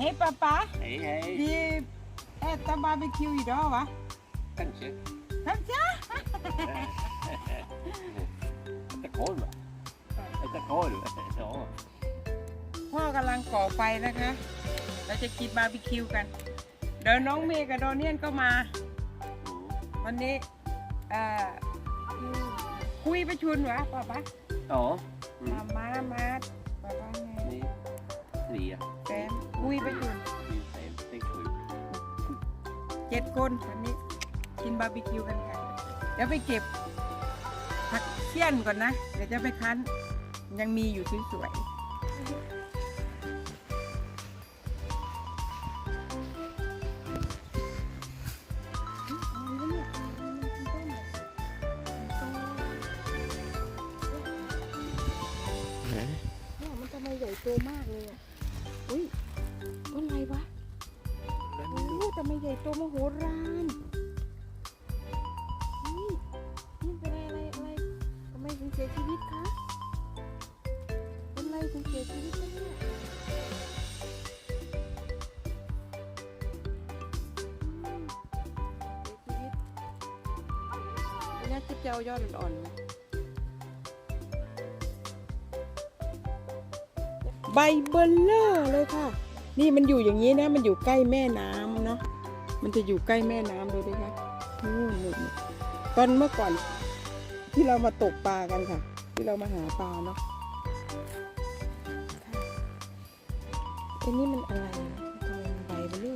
Hej pappa! Hej hej! Vi äter barbecue idag va? Kanske. Kanske? Äta korv va? Äta korv? Ja. พ่อกำลังก่อไฟนะคะ เราจะกินบาร์บีคิวกัน เดี๋ยวน้องเมย์กับโดเนียนก็มา Mm. วันนี้เอ่อคุยประชุนวะป้าปะ Ja. มา Mm. มามาป้าปะไง Ni tre. แฟน คุยประชุนเจ็ดคนวันนี้กินบาร์บีคิวกันค่ะเดี๋ยวไปเก็บผักเสี้ยนก่อนนะ เดี๋ยวจะไปคั้น ยังมีอยู่สวยๆ วะโอ้ทำไม่ใหญ่โตมโหฬารนี่นี่เป็นอะไรอะไรอะไรทำไมถึงเสียชีวิตคะเป็นอะไรถึงเสียชีวิตคะเนี่ยอืมเสียชีวิตอันนี้คือเจ้ายอดอ่อนๆนะใบเบลเลอร์เลยค่ะ นี่มันอยู่อย่างนี้นะ มันอยู่ใกล้แม่น้ำเนาะมันจะอยู่ใกล้แม่น้ำเลยนะคะนู่นตอนเมื่อก่อน ที่เรามาตกปลากันค่ะ ที่เรามาหาปลาเนาะไอ้นี่มันอะไรทำไมมันใบเบลอ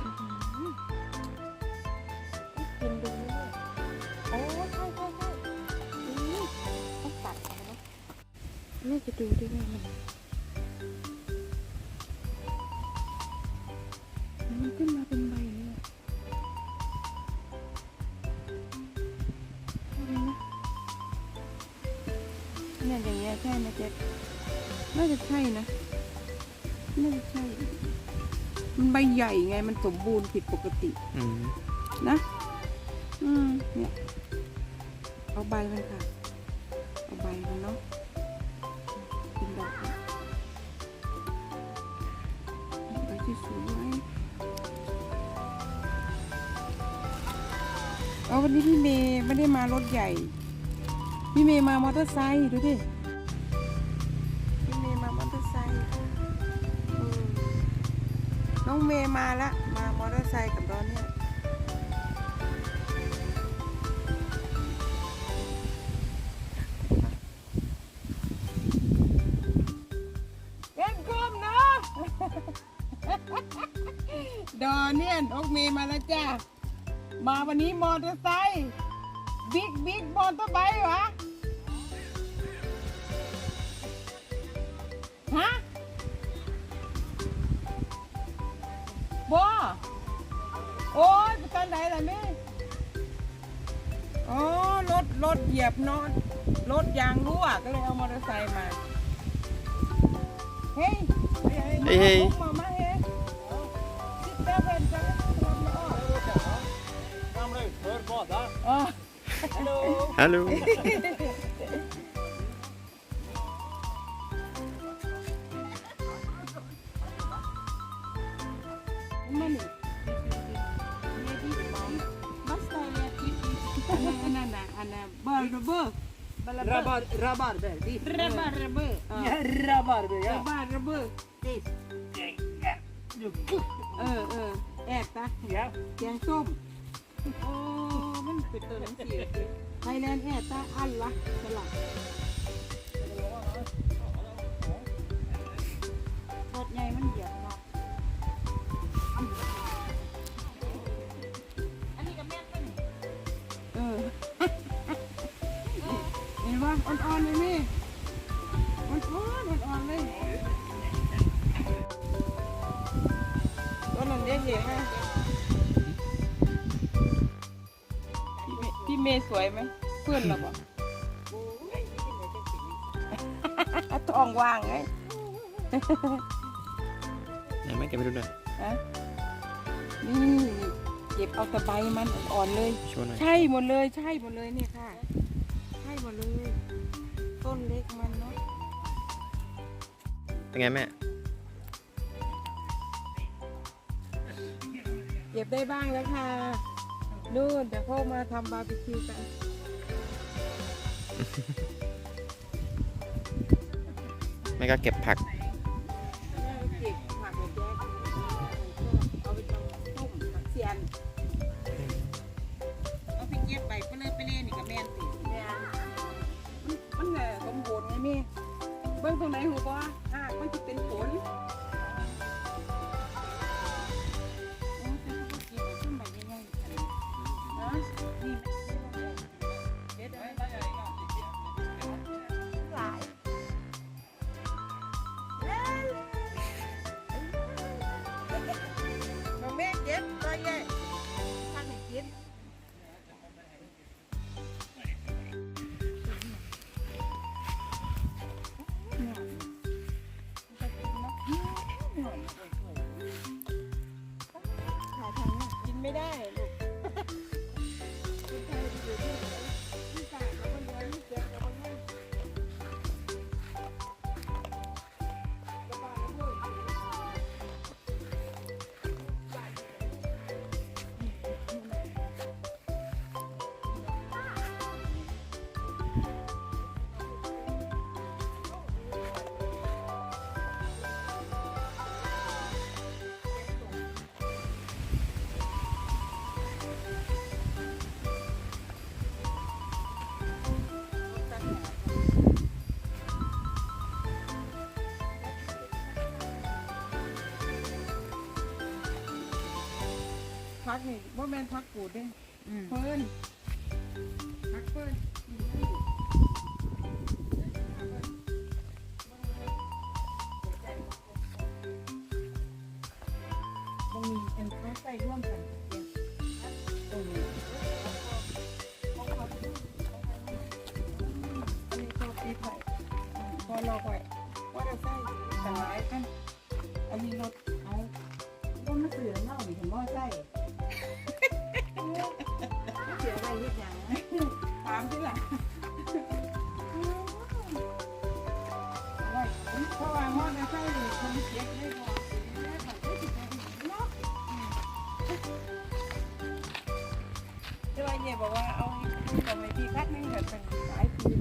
อื้อหือกินดูเลยโอ้ใช่ใช่ใช่นี่ต้องตัดนะแม่จะดูได้ไงมัน ขึ้นมาเป็นใบเนี่ยอะไรนะเนี่ยอย่างเงี้ยใช่ไหมเจ๊น่าจะใช่นะน่าจะใช่ มันใบใหญ่ไงมันสมบูรณ์ผิดปกติอืมนะ อืมเนี่ย เอาใบมันค่ะ เอาใบมันเนาะเป็นดอกนะใบที่สวย เอาวันนี้พี่เมย์ไม่ได้มารถใหญ่ พี่เมย์มามอเตอร์ไซค์ดูดิ พี่เมย์มามอเตอร์ไซค์น้องเมย์มาละ มามอเตอร์ไซค์กับเราเนี่ยเอ็นกลมเนาะดอเนี่ยนอกเมย์มาแล้วจ้า มาวันนี้มอเตอร์ไซค์บิ๊กบิ๊กมอเตอร์ไบค์วะฮะบ่โอ้ยไปตอนไหนล่ะแม่อ๋อรถรถเหยียบเนอนรถยางรั่วก็เลยเอามอเตอร์ไซค์มา เฮ้ยเฮ้ยเฮ้ย บอร์เบอร์ Rabar, rabarber. Dit. เรบาร์เบอร์ Ja, rabarber เร ja. บาร์เบอร์ Dit. เออเอ อแอมันเป็นตัวหนังสือไทยแลนด์แอบตาอันละสลัดรถใหญ่มันเหยียบเนาะอันนี้กับแม่ต้นเออเห็นว่าอ่อนๆเลยนี่อ่อนๆอ่อนๆเลยต้นนั้นเด็กเห็นไหม เมย์สวยไหมเพื่อนเราบอกทองว่างไงไหนไม่เก็บไปดูหน่อยนี่เก็บเอาตะไบมันอ่อนเลย โชว์หน่อยใช่หมดเลยใช่หมดเลยเนี่ยค่ะ ใช่หมดเลย ต้นเล็กมันเนาะเป็นไงแม่ เก็บได้บ้างแล้วค่ะ นู่นเดี๋ยวพ่อมาทำบาร์บีคิวกันไม่ก็เก็บผักแม่เก็บผักกับแจ๊คเอาไปทำต้มผักเสียนเอาไปเก็บใบเปลือยไปเล่นี่ก็แม่นติแม่มันมันแหละสมบูรณ์ไงแม่เบื้องตรงไหนหัวบ่หากมันจะเป็นผล ไม่ได้ลูก พักนี่ว่าแม่นพักกูดเด้อืมเพิ่นพักเพิ่นตรงนี้เป็นเขาใส่ร่วมกันเก็บตรงนี้อันนี้ชอบปีไผ่พอรอไว้ว่าจะใส่ต่างหลายกันอันนี้รถเอา ก็มาเสือเล่านี่เห็นบ่ใส่ เพราะว่ามอดใส่คนเจ็บได้พอที่ว่าเนี่ยบอกว่าเอาทำไมพี่คัดไม่แบบเป็นหลายปี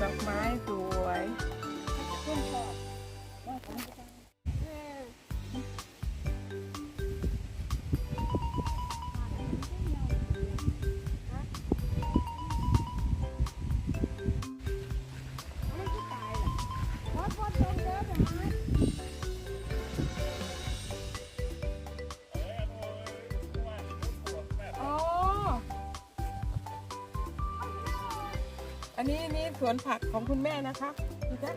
ดอกไม้สวยต้นชอบอ๋อ อันนี้นี่สวนผักของคุณแม่นะคะดูจ้ะ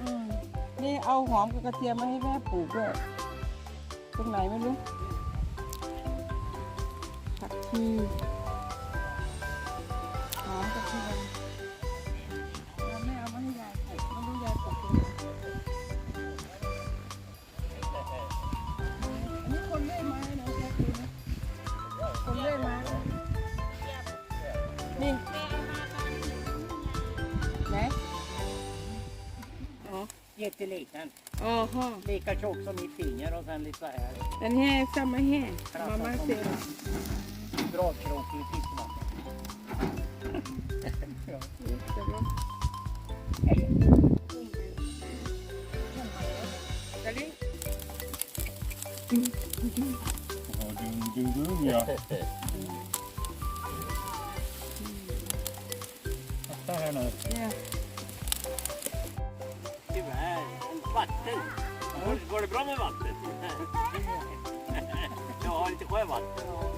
อืมนี่เอาหอมกับกระเทียมมาให้แม่ปลูกด้วย ตรงไหนไม่รู้ผักชี Jätteliten. Aha. Lika tjock som mitt finger och sen lite så här. Den här är samma här. Klassad Mamma ser. Dragkråk i fiskvatten. ja. Jättebra. Vatten. Går, det bra med vatten? Jag har lite sjövatten.